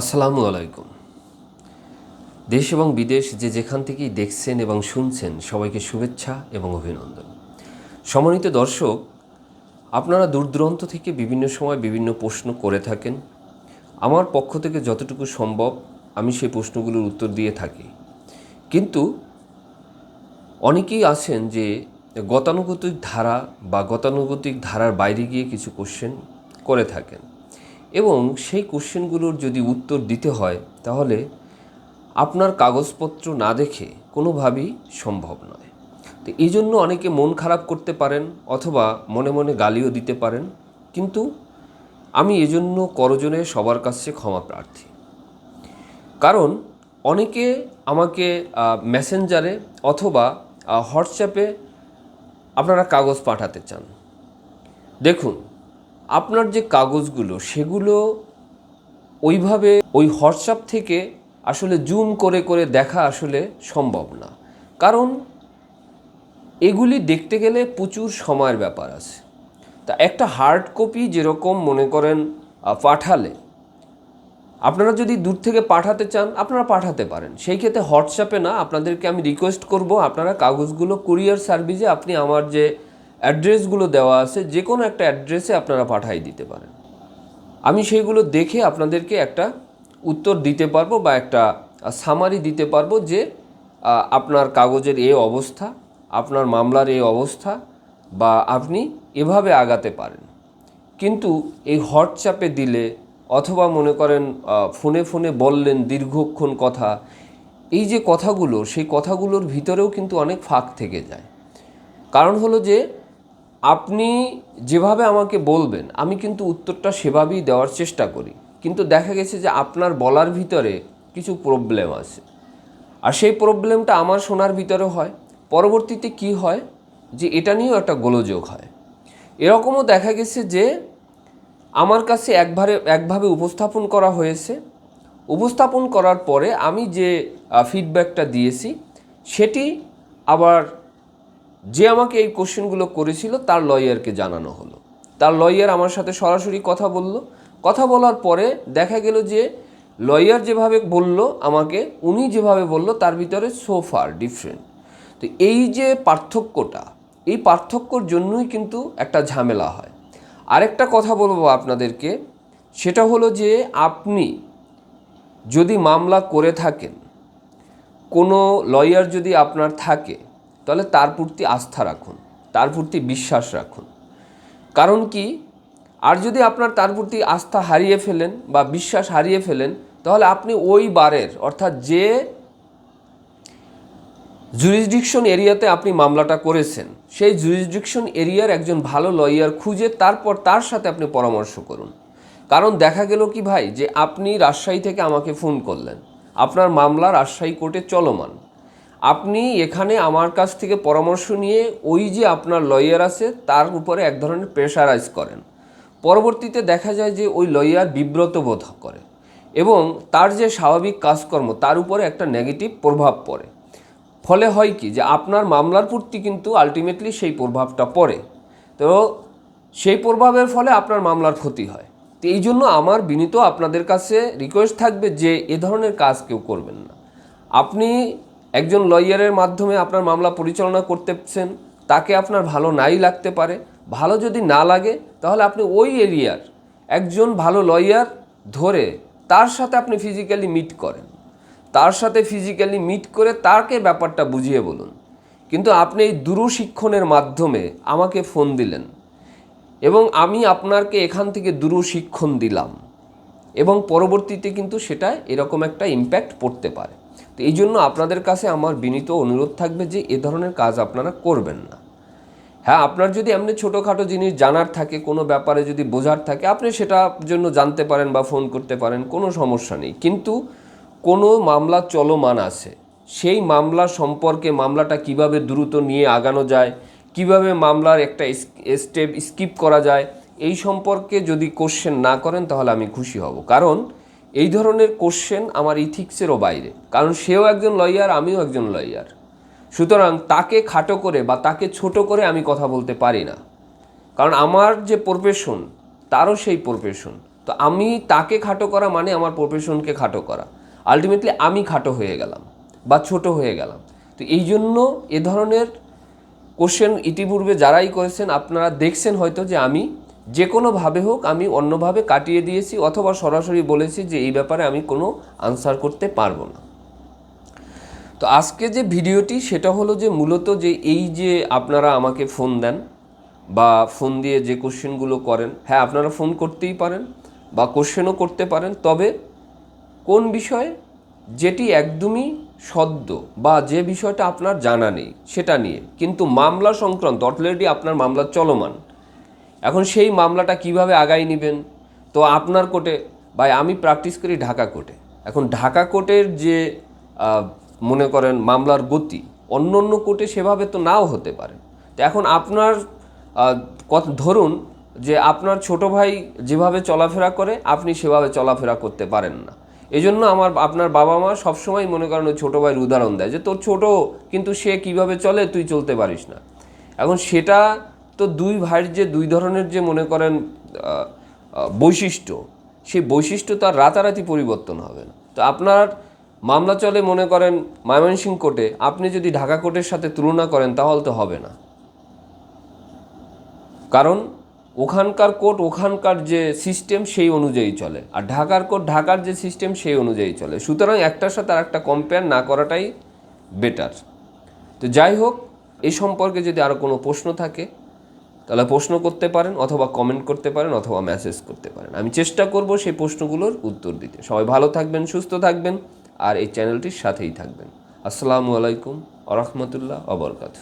আসসালামু আলাইকুম। দেশ এবং বিদেশ যে যেখান থেকেই দেখছেন এবং শুনছেন, সবাইকে শুভেচ্ছা এবং অভিনন্দন। সম্মানিত দর্শক, আপনারা দূর দূরান্ত থেকে বিভিন্ন সময় বিভিন্ন প্রশ্ন করে থাকেন। আমার পক্ষ থেকে যতটুকু সম্ভব আমি সেই প্রশ্নগুলোর উত্তর দিয়ে থাকি। কিন্তু অনেকেই আছেন যে গতানুগতিক ধারা বা গতানুগতিক ধারার বাইরে গিয়ে কিছু কোশ্চেন করে থাকেন। এবং সেই কোশ্চেনগুলোর যদি উত্তর দিতে হয়, তাহলে আপনার কাগজপত্র না দেখে কোনোভাবেই সম্ভব নয়। তো এই জন্য অনেকে মন খারাপ করতে পারেন অথবা মনে মনে গালিও দিতে পারেন। কিন্তু আমি এজন্য করজনে সবার কাছে ক্ষমা প্রার্থী। কারণ অনেকে আমাকে মেসেঞ্জারে অথবা হোয়াটসঅ্যাপে আপনারা কাগজ পাঠাতে চান। দেখুন আপনার যে কাগজগুলো, সেগুলো ওইভাবে ওই হোয়াটসঅ্যাপ থেকে আসলে জুম করে করে দেখা আসলে সম্ভব না। কারণ এগুলি দেখতে গেলে প্রচুর সময়ের ব্যাপার আছে। তা একটা হার্ড কপি যেরকম মনে করেন পাঠালে, আপনারা যদি দূর থেকে পাঠাতে চান, আপনারা পাঠাতে পারেন। সেই ক্ষেত্রে হোয়াটসঅ্যাপে না, আপনাদেরকে আমি রিকোয়েস্ট করব, আপনারা কাগজগুলো কুরিয়ার সার্ভিসে আপনি আমার যে অ্যাড্রেসগুলো দেওয়া আছে যে কোনো একটা অ্যাড্রেসে আপনারা পাঠাই দিতে পারেন। আমি সেইগুলো দেখে আপনাদেরকে একটা উত্তর দিতে পারব বা একটা সামারি দিতে পারব যে আপনার কাগজের এ অবস্থা, আপনার মামলার এই অবস্থা বা আপনি এভাবে আগাতে পারেন। কিন্তু এই হোয়াটসঅ্যাপে দিলে অথবা মনে করেন ফোনে ফোনে বললেন দীর্ঘক্ষণ কথা, এই যে কথাগুলো, সেই কথাগুলোর ভিতরেও কিন্তু অনেক ফাঁক থেকে যায়। কারণ হলো যে আপনি যেভাবে আমাকে বলবেন, আমি কিন্তু উত্তরটা সেভাবেই দেওয়ার চেষ্টা করি। কিন্তু দেখা গেছে যে আপনার বলার ভিতরে কিছু প্রবলেম আছে। আর সেই প্রবলেমটা আমার শোনার ভিতরে হয়। পরবর্তীতে কি হয় যে এটা নিয়েও একটা গোলযোগ হয়। এরকমও দেখা গেছে যে আমার কাছে একবারে, একভাবে উপস্থাপন করা হয়েছে। উপস্থাপন করার পরে আমি যে ফিডব্যাকটা দিয়েছি, সেটি আবার যে আমাকে এই কোশ্চেনগুলো করেছিল, তার লয়ারকে জানানো হলো। তার লয়ার আমার সাথে সরাসরি কথা বলল। কথা বলার পরে দেখা গেল যে, লয়ার যেভাবে বলল আমাকে, উনি যেভাবে বলল, তার ভিতরে সোফার ডিফারেন্ট তো এই যে পার্থক্যটা, এই পার্থক্যর জন্যই কিন্তু একটা ঝামেলা হয়। আরেকটা কথা বলব আপনাদেরকে, সেটা হলো যে আপনি যদি মামলা করে থাকেন, কোনো লয়ার যদি আপনার থাকে তাহলে তার প্রতি আস্থা রাখুন, তার প্রতি বিশ্বাস রাখুন। কারণ কি? আর যদি আপনার তার প্রতি আস্থা হারিয়ে ফেলেন বা বিশ্বাস হারিয়ে ফেলেন, তাহলে আপনি ওই বারের, অর্থাৎ যে জুরিসডিকশন এরিয়াতে আপনি মামলাটা করেছেন, সেই জুরিসডিকশন এরিয়ার একজন ভালো লয়ার খুঁজে তারপর তার সাথে আপনি পরামর্শ করুন। কারণ দেখা গেল কি ভাই? যে আপনি রাজশাহী থেকে আমাকে ফোন করলেন। আপনার মামলা রাজশাহী কোর্টে চলমান। আপনি এখানে আমার কাছ থেকে পরামর্শ নিয়ে ওই যে আপনার লয়ার আছে, তার উপরে এক ধরনের প্রেশারাইজ করেন। পরবর্তীতে দেখা যায় যে ওই লয়ার বিব্রত বোধ করে এবং তার যে স্বাভাবিক কাজকর্ম, তার উপরে একটা নেগেটিভ প্রভাব পড়ে। ফলে হয় কি যে আপনার মামলার প্রতি কিন্তু আলটিমেটলি সেই প্রভাবটা পড়ে। তো সেই প্রভাবের ফলে আপনার মামলার ক্ষতি হয়। তো এই জন্য আমার বিনীত আপনাদের কাছে রিকোয়েস্ট থাকবে যে এ ধরনের কাজ কেউ করবেন না। আপনি একজন লয়ারের মাধ্যমে আপনার মামলা পরিচালনা করতেছেন, তাকে আপনার ভালো নাই লাগতে পারে। ভালো যদি না লাগে, তাহলে আপনি ওই এরিয়ার একজন ভালো লয়ার ধরে তার সাথে আপনি ফিজিক্যালি মিট করেন। তার সাথে ফিজিক্যালি মিট করে তাকে ব্যাপারটা বুঝিয়ে বলুন। কিন্তু আপনি এই দূরশিক্ষণের মাধ্যমে আমাকে ফোন দিলেন এবং আমি আপনাকে এখান থেকে দূরশিক্ষণ দিলাম এবং পরবর্তীতে কিন্তু সেটা এরকম একটা ইম্প্যাক্ট পড়তে পারে। তো এই জন্য আপনাদের কাছে আমার বিনীত অনুরোধ থাকবে যে এ ধরনের কাজ আপনারা করবেন না। হ্যাঁ আপনার যদি এমনি ছোটোখাটো জিনিস জানার থাকে, কোনো ব্যাপারে যদি বোঝার থাকে, আপনি সেটার জন্য জানতে পারেন বা ফোন করতে পারেন, কোনো সমস্যা নেই। কিন্তু কোনো মামলা চলমান আছে। সেই মামলা সম্পর্কে মামলাটা কীভাবে দ্রুত নিয়ে আগানো যায়, কীভাবে মামলার একটা স্টেপ স্কিপ করা যায়, এই সম্পর্কে যদি কোশ্চেন না করেন, তাহলে আমি খুশি হব। কারণ এই ধরনের কোশ্চেন আমার ইথিক্সেরও বাইরে। কারণ সেও একজন লয়ার আমিও একজন লয়ার সুতরাং তাকে খাটো করে বা তাকে ছোট করে আমি কথা বলতে পারি না। কারণ আমার যে প্রফেশন তারও সেই প্রফেশন তো আমি তাকে খাটো করা মানে আমার প্রফেশনকে খাটো করা। আলটিমেটলি আমি খাটো হয়ে গেলাম বা ছোট হয়ে গেলাম। তো এই জন্য এ ধরনের কোশ্চেন ইতিপূর্বে যারাই করেছেন, আপনারা দেখছেন হয়তো যে আমি যে কোনোভাবে হোক আমি অন্যভাবে কাটিয়ে দিয়েছি অথবা সরাসরি বলেছি যে এই ব্যাপারে আমি কোনো আনসার করতে পারব না। তো আজকে যে ভিডিওটি সেটা হলো যে মূলত যে এই যে আপনারা আমাকে ফোন দেন বা ফোন দিয়ে যে কোশ্চেনগুলো করেন হ্যাঁ আপনারা ফোন করতেই পারেন বা কোশ্চেনও করতে পারেন, তবে কোন বিষয়ে যেটি একদমই সদ্য বা যে বিষয়টা আপনার জানা নেই সেটা নিয়ে, কিন্তু মামলা সংক্রান্ত অলরেডি আপনার মামলা চলমান এখন সেই মামলাটা কীভাবে আগাই নেবেন? তো আপনার কোর্টে বা আমি প্র্যাকটিস করি ঢাকা কোর্টে। এখন ঢাকা কোর্টের যে মনে করেন মামলার গতি, অন্য অন্য কোর্টে সেভাবে তো নাও হতে পারে। তো এখন আপনার ধরুন যে আপনার ছোট ভাই যেভাবে চলাফেরা করে, আপনি সেভাবে চলাফেরা করতে পারেন না। এই জন্য আমার, আপনার বাবা মা সবসময় মনে করেন ওই ছোটো ভাইয়ের উদাহরণ দেয় যে, তোর ছোট, কিন্তু সে কীভাবে চলে, তুই চলতে পারিস না। এখন সেটা তো দুই ভাইয়ের যে দুই ধরনের যে মনে করেন বৈশিষ্ট্য, সেই বৈশিষ্ট্য তার রাতারাতি পরিবর্তন হবে না। তো আপনার মামলা চলে মনে করেন ময়মনসিংহ কোর্টে, আপনি যদি ঢাকা কোর্টের সাথে তুলনা করেন, তাহলে তো হবে না। কারণ ওখানকার কোর্ট, ওখানকার যে সিস্টেম, সেই অনুযায়ী চলে। আর ঢাকার কোর্ট, ঢাকার যে সিস্টেম, সেই অনুযায়ী চলে। সুতরাং একটার সাথে আর একটা কম্পেয়ার না করাটাই বেটার তো যাই হোক, এ সম্পর্কে যদি আরও কোনো প্রশ্ন থাকে তাহলে প্রশ্ন করতে পারেন অথবা কমেন্ট করতে পারেন অথবা মেসেজ করতে পারেন। আমি চেষ্টা করব সেই প্রশ্নগুলোর উত্তর দিতে। সবাই ভালো থাকবেন, সুস্থ থাকবেন আর এই চ্যানেলটির সাথেই থাকবেন। আসসালামু আলাইকুম আ রহমতুল্লাহ অবরকাতু